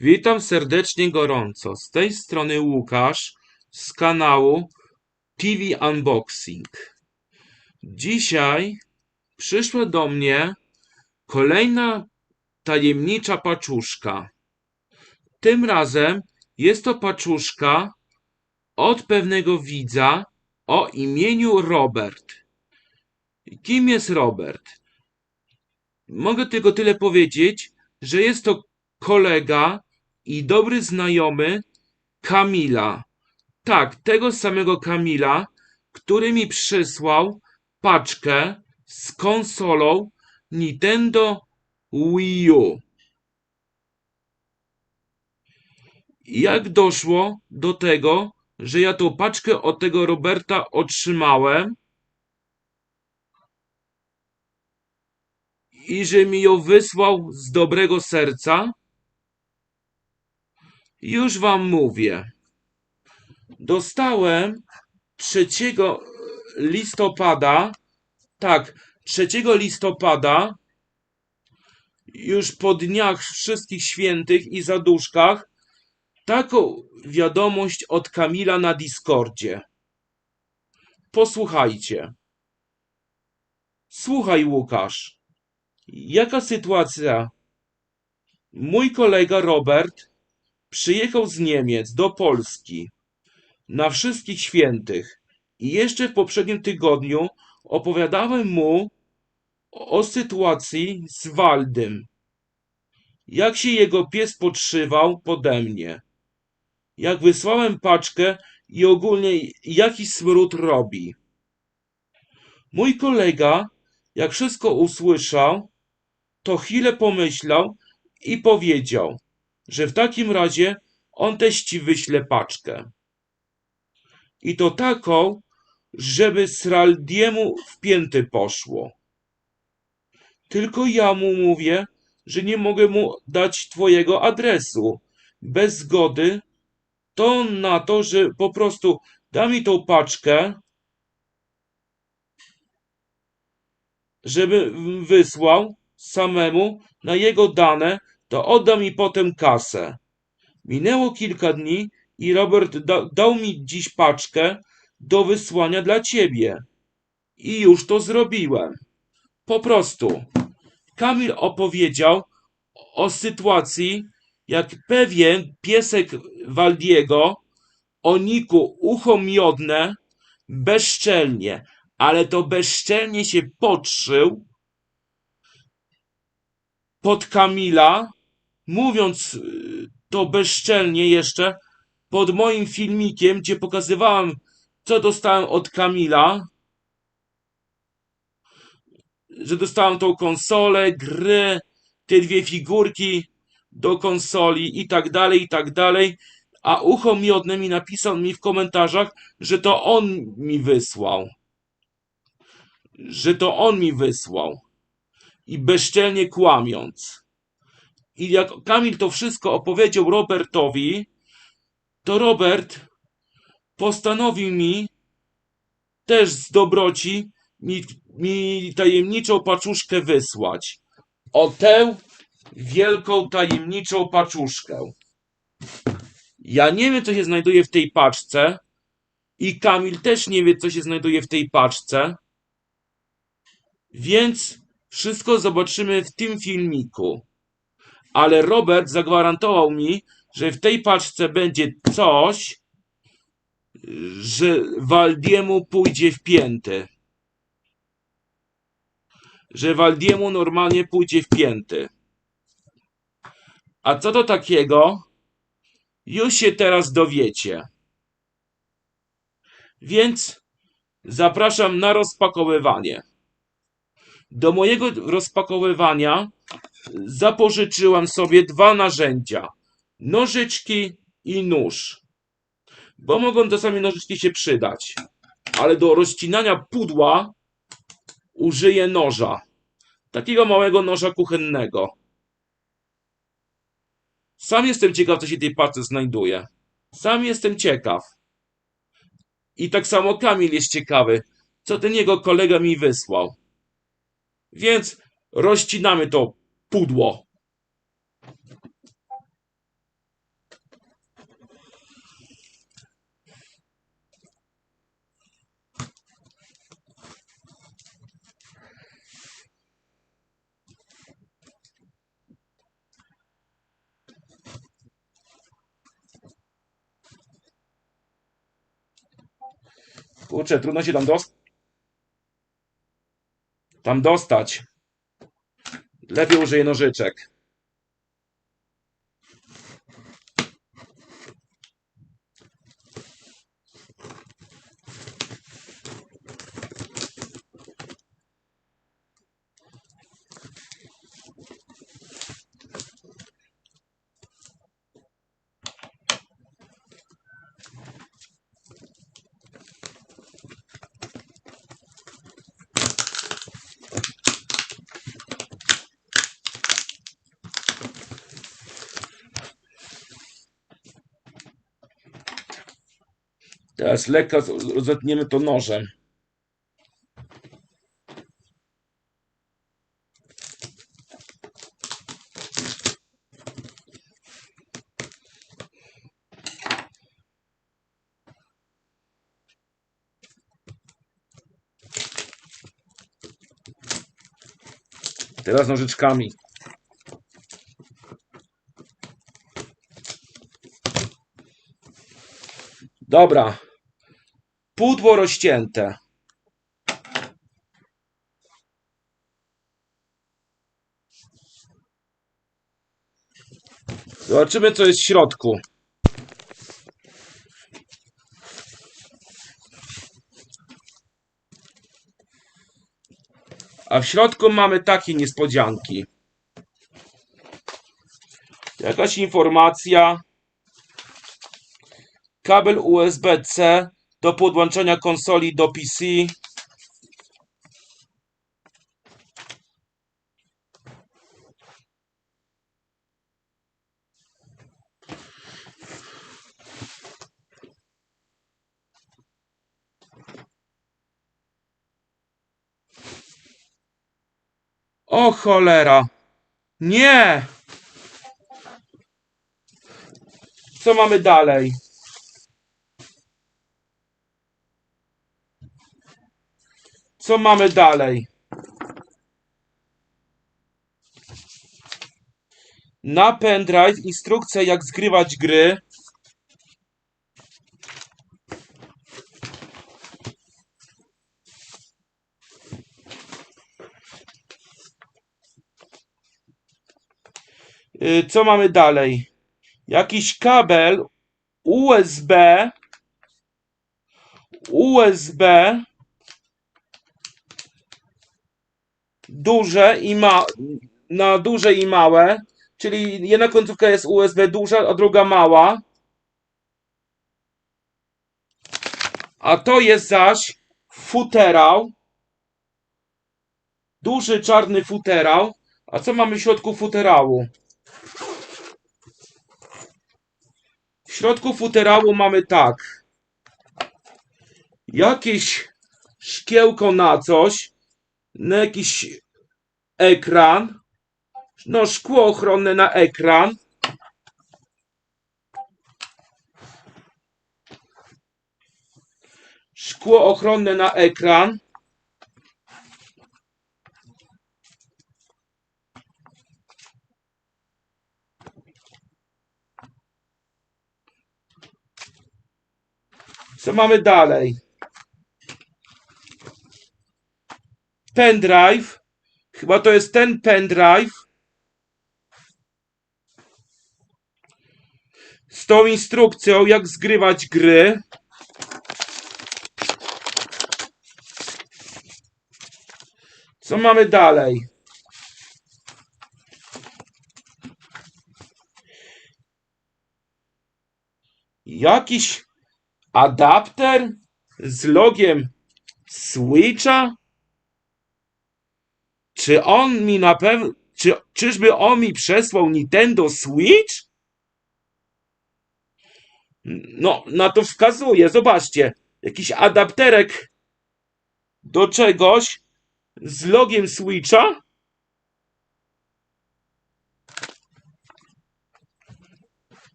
Witam serdecznie gorąco. Z tej strony Łukasz z kanału TV Unboxing. Dzisiaj przyszła do mnie kolejna tajemnicza paczuszka. Tym razem jest to paczuszka od pewnego widza o imieniu Robert. Kim jest Robert? Mogę tylko tyle powiedzieć, że jest to kolega i dobry znajomy Kamila. Tak, tego samego Kamila, który mi przysłał paczkę z konsolą Nintendo Wii U. Jak doszło do tego, że ja tą paczkę od tego Roberta otrzymałem i że mi ją wysłał z dobrego serca? Już wam mówię. Dostałem 3 listopada, tak, 3 listopada, już po dniach wszystkich świętych i zaduszkach, taką wiadomość od Kamila na Discordzie. Posłuchajcie. Słuchaj, Łukasz. Jaka sytuacja? Mój kolega Robert przyjechał z Niemiec do Polski na wszystkich świętych i jeszcze w poprzednim tygodniu opowiadałem mu o, sytuacji z Waldym. Jak się jego pies podszywał pode mnie. Jak wysłałem paczkę i ogólnie jaki smród robi. Mój kolega, jak wszystko usłyszał, to chwilę pomyślał i powiedział, że w takim razie on też ci wyśle paczkę. I to taką, żeby Sraldiemu w pięty poszło. Tylko ja mu mówię, że nie mogę mu dać twojego adresu. Bez zgody to na to, że po prostu da mi tą paczkę, żeby wysłał samemu na jego dane, to odda mi potem kasę. Minęło kilka dni i Robert da, dał mi dziś paczkę do wysłania dla ciebie. I już to zrobiłem. Po prostu. Kamil opowiedział o sytuacji, jak pewien piesek Waldiego o niku ucho miodne bezczelnie, ale to bezczelnie się podszył pod Kamila, mówiąc y, to bezczelnie jeszcze pod moim filmikiem, gdzie pokazywałem, co dostałem od Kamila, że dostałem tą konsolę, gry, te dwie figurki do konsoli i tak dalej, i tak dalej, a ucho miodne mi napisał mi w komentarzach, że to on mi wysłał. Że to on mi wysłał i bezczelnie kłamiąc. I jak Kamil to wszystko opowiedział Robertowi, to Robert postanowił mi też z dobroci mi, mi tajemniczą paczuszkę wysłać. O tę wielką tajemniczą paczuszkę. Ja nie wiem, co się znajduje w tej paczce i Kamil też nie wie, co się znajduje w tej paczce. Więc wszystko zobaczymy w tym filmiku. Ale Robert zagwarantował mi, że w tej paczce będzie coś, że Waldiemu pójdzie w pięty. Że Waldiemu normalnie pójdzie w pięty. A co to takiego? Już się teraz dowiecie. Więc zapraszam na rozpakowywanie. Do mojego rozpakowywania zapożyczyłem sobie dwa narzędzia: nożyczki i nóż. Bo mogą czasami nożyczki się przydać. Ale do rozcinania pudła użyję noża. Takiego małego noża kuchennego. Sam jestem ciekaw, co się tej parce znajduje. Sam jestem ciekaw. I tak samo Kamil jest ciekawy, co ten jego kolega mi wysłał. Więc rozcinamy to pudło. Kurczę, trudno się tam dostać. Tam dostać. Lepiej użyję nożyczek. Teraz lekko rozetniemy to nożem. Teraz nożyczkami. Dobra. Pudło rozcięte. Zobaczymy, co jest w środku. A w środku mamy takie niespodzianki. Jakaś informacja. Kabel USB-C do podłączenia konsoli do PC. O cholera! Nie! Co mamy dalej? Co mamy dalej? Na pendrive instrukcja jak zgrywać gry. Y, Co mamy dalej? Jakiś kabel USB USB duże i ma na duże i małe, czyli jedna końcówka jest USB duża, a druga mała. A to jest zaś futerał. Duży czarny futerał. A co mamy w środku futerału? W środku futerału mamy tak. Jakieś szkiełko na coś, na jakiś ekran. No, szkło ochronne na ekran. Szkło ochronne na ekran. Co mamy dalej? Pendrive. Chyba to jest ten pendrive. Z tą instrukcją, jak zgrywać gry. Co mamy dalej? Jakiś adapter z logiem Switcha? Czy on mi na pewno. Czy, czyżby on mi przesłał Nintendo Switch? No, na to wskazuje. Zobaczcie. Jakiś adapterek do czegoś z logiem Switcha.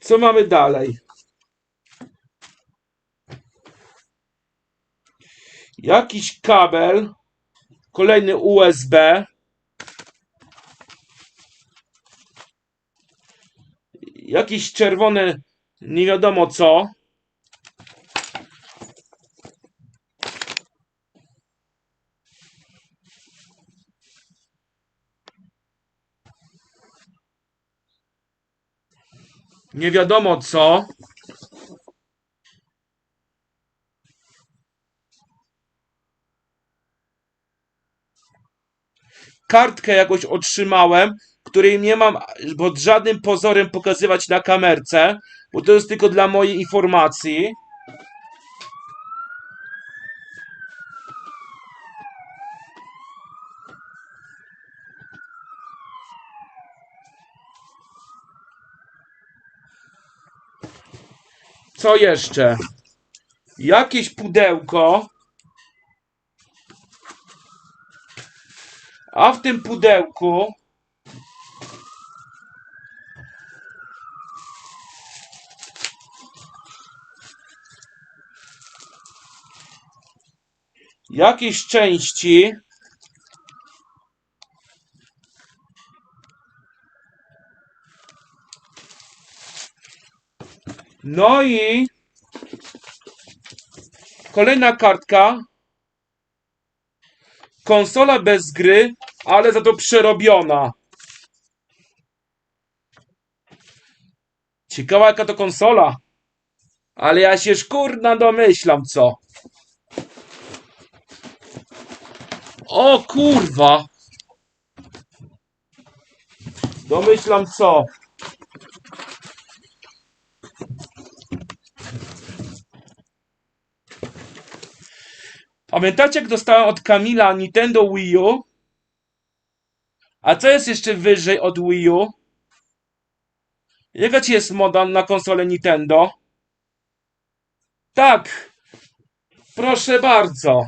Co mamy dalej? Jakiś kabel, kolejny USB. Jakieś czerwone, nie wiadomo co. Nie wiadomo co. Kartkę jakoś otrzymałem, której nie mam pod żadnym pozorem pokazywać na kamerce, bo to jest tylko dla mojej informacji. Co jeszcze? Jakieś pudełko. A w tym pudełku jakieś części. No i kolejna kartka. Konsola bez gry, ale za to przerobiona. Ciekawa jaka to konsola. Ale ja się szkurna domyślam co. O kurwa. Domyślam co. Pamiętacie, jak dostałem od Kamila Nintendo Wii U? A co jest jeszcze wyżej od Wii U? Jaka ci jest moda na konsolę Nintendo? Tak. Proszę bardzo.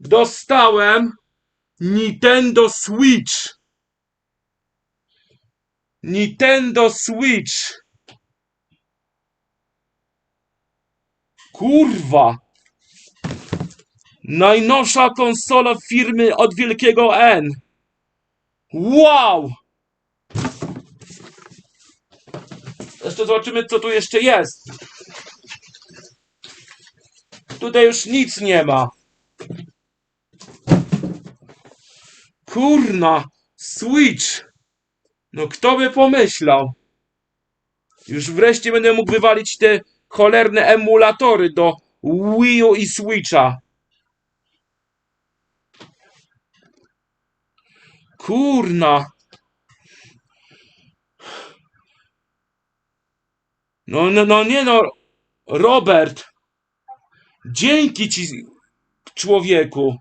Dostałem Nintendo Switch. Nintendo Switch. Kurwa. Najnowsza konsola firmy od wielkiego N. Wow! Jeszcze zobaczymy, co tu jeszcze jest. Tutaj już nic nie ma. Kurna, Switch. No kto by pomyślał? Już wreszcie będę mógł wywalić te cholerne emulatory do Wii U i Switcha. Kurna. No, no, no nie no, Robert. Dzięki ci, człowieku.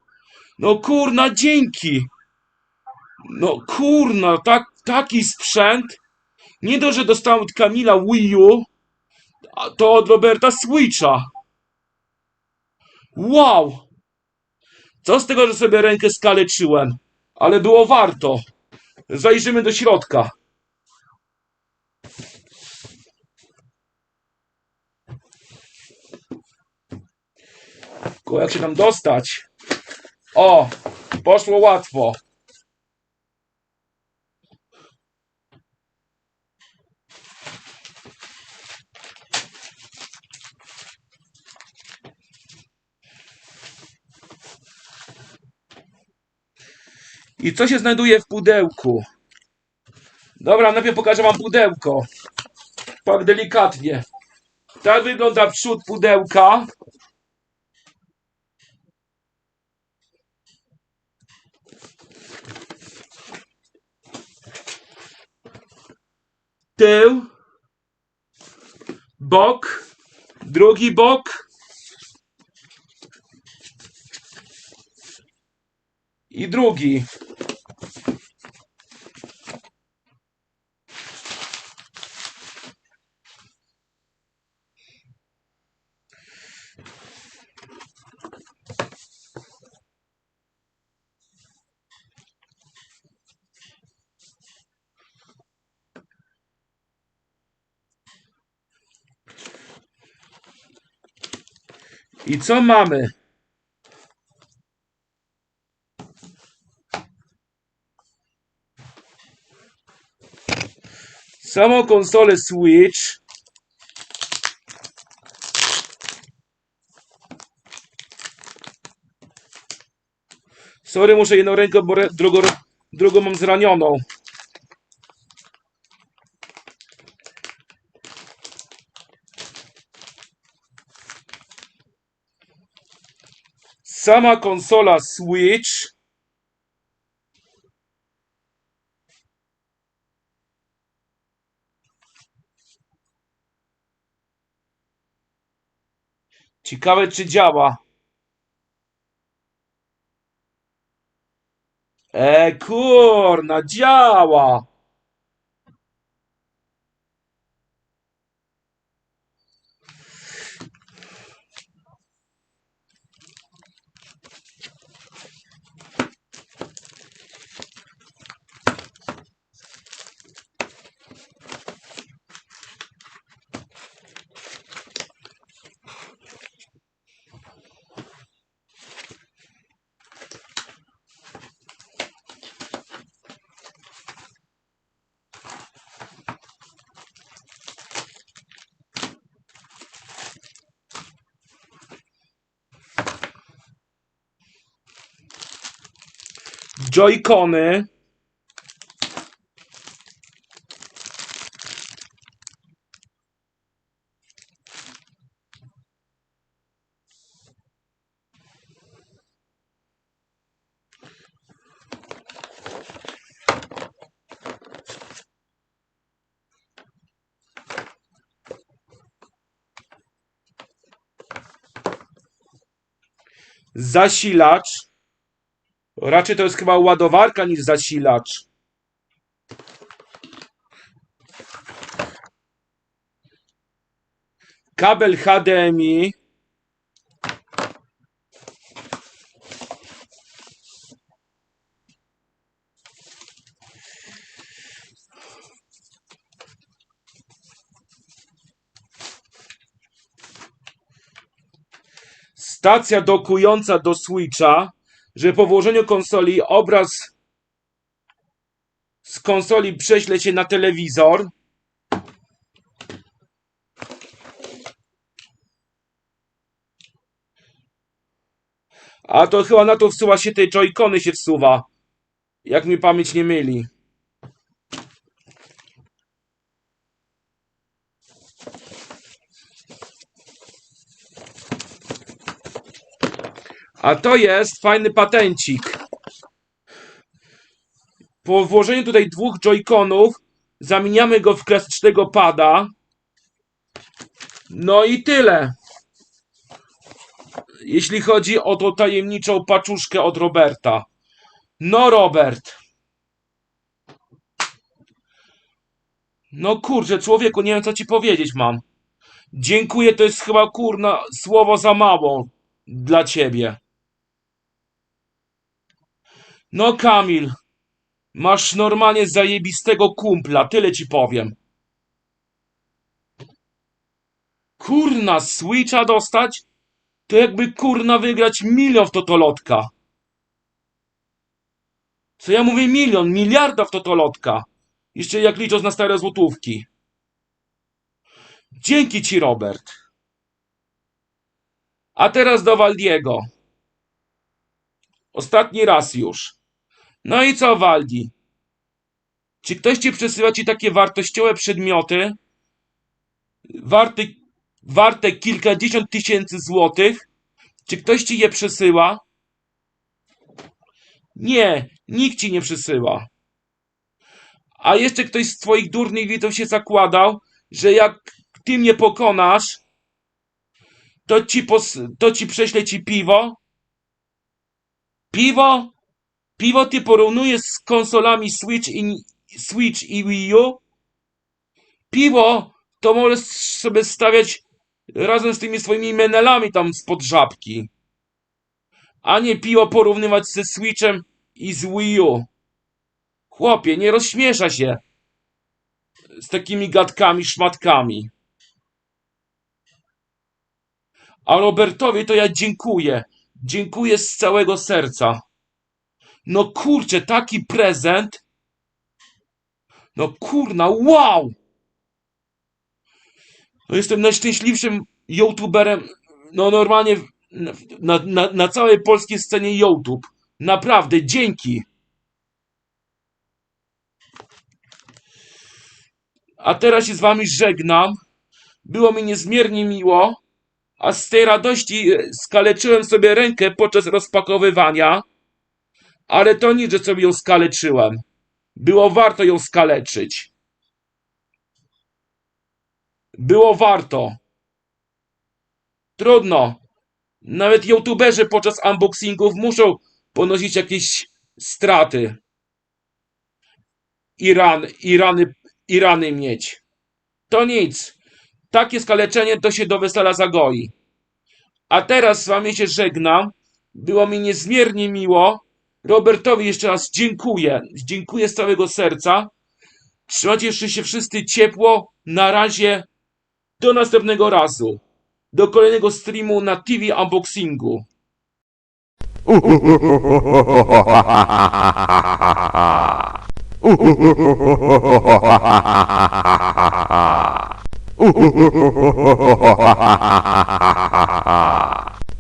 No kurna, dzięki. No kurna, tak, taki sprzęt. Nie dość, że dostałem od Kamila Wii U, to od Roberta Switcha. Wow! Co z tego, że sobie rękę skaleczyłem? Ale było warto. Zajrzymy do środka. Tylko jak się tam dostać? O, poszło łatwo. I co się znajduje w pudełku? Dobra, najpierw pokażę wam pudełko. Tak delikatnie. Tak wygląda przód pudełka. tył, bok, drugi bok i drugi. I co mamy? Samą konsolę Switch. Sorry, muszę jedną rękę, bo drugą, drugą mam zranioną. Sama konsola Switch Ciekawe czy działa. E kurna, działa. Joy-Cony. Zasilacz. Raczej to jest chyba ładowarka niż zasilacz. Kabel HDMI. Stacja dokująca do Switcha że po włożeniu konsoli obraz z konsoli prześle się na telewizor. A to chyba na to wsuwa się te joycony się wsuwa. Jak mi pamięć nie myli. A to jest fajny patencik. Po włożeniu tutaj dwóch joyconów zamieniamy go w klasycznego pada. No i tyle. Jeśli chodzi o tą tajemniczą paczuszkę od Roberta. No Robert. No kurczę, człowieku, nie wiem co ci powiedzieć mam. Dziękuję, to jest chyba kurna słowo za mało dla ciebie. No Kamil, masz normalnie zajebistego kumpla, tyle ci powiem. Kurna, Switcha dostać? To jakby kurna wygrać milion w totolotka. Co ja mówię milion, miliarda w totolotka. Jeszcze jak licząc na stare złotówki. Dzięki ci, Robert. A teraz do Waldiego. Ostatni raz już. No i co, Waldi? Czy ktoś ci przesyła ci takie wartościowe przedmioty, warte, warte kilkadziesiąt tysięcy złotych? Czy ktoś ci je przesyła? Nie, nikt ci nie przesyła. A jeszcze ktoś z twoich durnych widzów się zakładał, że jak ty mnie pokonasz, to ci, pos, to ci prześlę ci piwo. Piwo? Piwo ty porównujesz z konsolami Switch i, Switch i Wii U? Piwo to możesz sobie stawiać razem z tymi swoimi menelami tam spod żabki. A nie piwo porównywać ze Switchem i z Wii U. Chłopie, nie rozśmiesza się z takimi gadkami, szmatkami. A Robertowi to ja dziękuję. Dziękuję z całego serca. No kurczę, taki prezent. No kurna, wow! No jestem najszczęśliwszym youtuberem, no normalnie na, na, na całej polskiej scenie YouTube. Naprawdę, dzięki. A teraz się z wami żegnam. Było mi niezmiernie miło. A z tej radości skaleczyłem sobie rękę podczas rozpakowywania. Ale to nic, że sobie ją skaleczyłem. Było warto ją skaleczyć. Było warto. Trudno. Nawet youtuberzy podczas unboxingów muszą ponosić jakieś straty. I rany, i rany, i rany mieć. To nic. Takie skaleczenie to się do wesela zagoi. A teraz z wami się żegnam. Było mi niezmiernie miło. Robertowi jeszcze raz dziękuję. Dziękuję z całego serca. Trzymajcie się wszyscy ciepło. Na razie. Do następnego razu. Do kolejnego streamu na TV Unboxingu.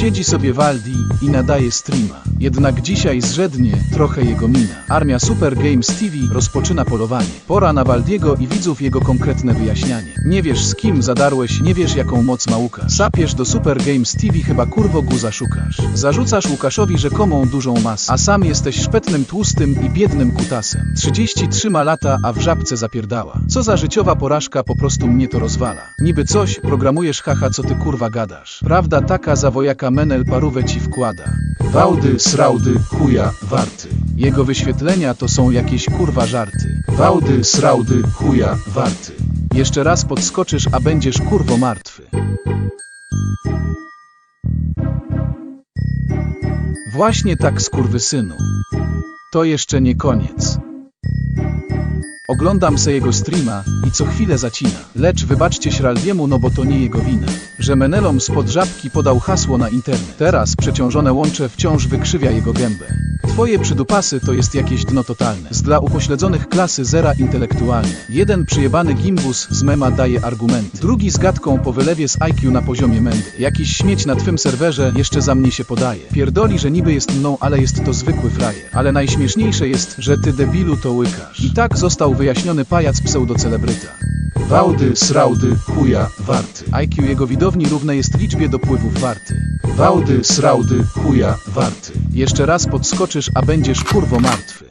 Siedzi sobie Waldi i nadaje streama. Jednak dzisiaj zrzednie trochę jego mina. Armia Super Games TV rozpoczyna polowanie. Pora na Waldiego i widzów jego konkretne wyjaśnianie. Nie wiesz z kim zadarłeś, nie wiesz jaką moc ma Łukasz. Sapiesz do Super Games TV chyba kurwo guza szukasz. Zarzucasz Łukaszowi rzekomą dużą masę, a sam jesteś szpetnym tłustym i biednym kutasem. 33 ma lata, a w żabce zapierdała. Co za życiowa porażka, po prostu mnie to rozwala. Niby coś, programujesz haha, co ty kurwa gadasz. Prawda taka zawojaka menel parówę ci wkłada. Wałdy, srałdy, chuja, warty. Jego wyświetlenia to są jakieś kurwa żarty. Wałdy, srałdy, chuja, warty. Jeszcze raz podskoczysz, a będziesz kurwo martwy. Właśnie tak, skurwysynu. To jeszcze nie koniec. Oglądam se jego streama i co chwilę zacina. Lecz wybaczcie Śraldiemu, no bo to nie jego wina. Że Menelom spod żabki podał hasło na internet. Teraz przeciążone łącze wciąż wykrzywia jego gębę. Twoje przydupasy to jest jakieś dno totalne. Z dla upośledzonych klasy zera intelektualne. Jeden przyjebany gimbus z mema daje argumenty. Drugi z gadką po wylewie z IQ na poziomie mędy. Jakiś śmieć na twym serwerze jeszcze za mnie się podaje. Pierdoli, że niby jest mną, ale jest to zwykły frajer. Ale najśmieszniejsze jest, że ty debilu to łykasz. I tak został wyjaśniony pajac pseudocelebryta. Wałdy, srałdy, chuja, warty. IQ jego widowni równe jest liczbie dopływów warty. Wałdy, srałdy, chuja, warty. Jeszcze raz podskoczysz, a będziesz kurwo martwy.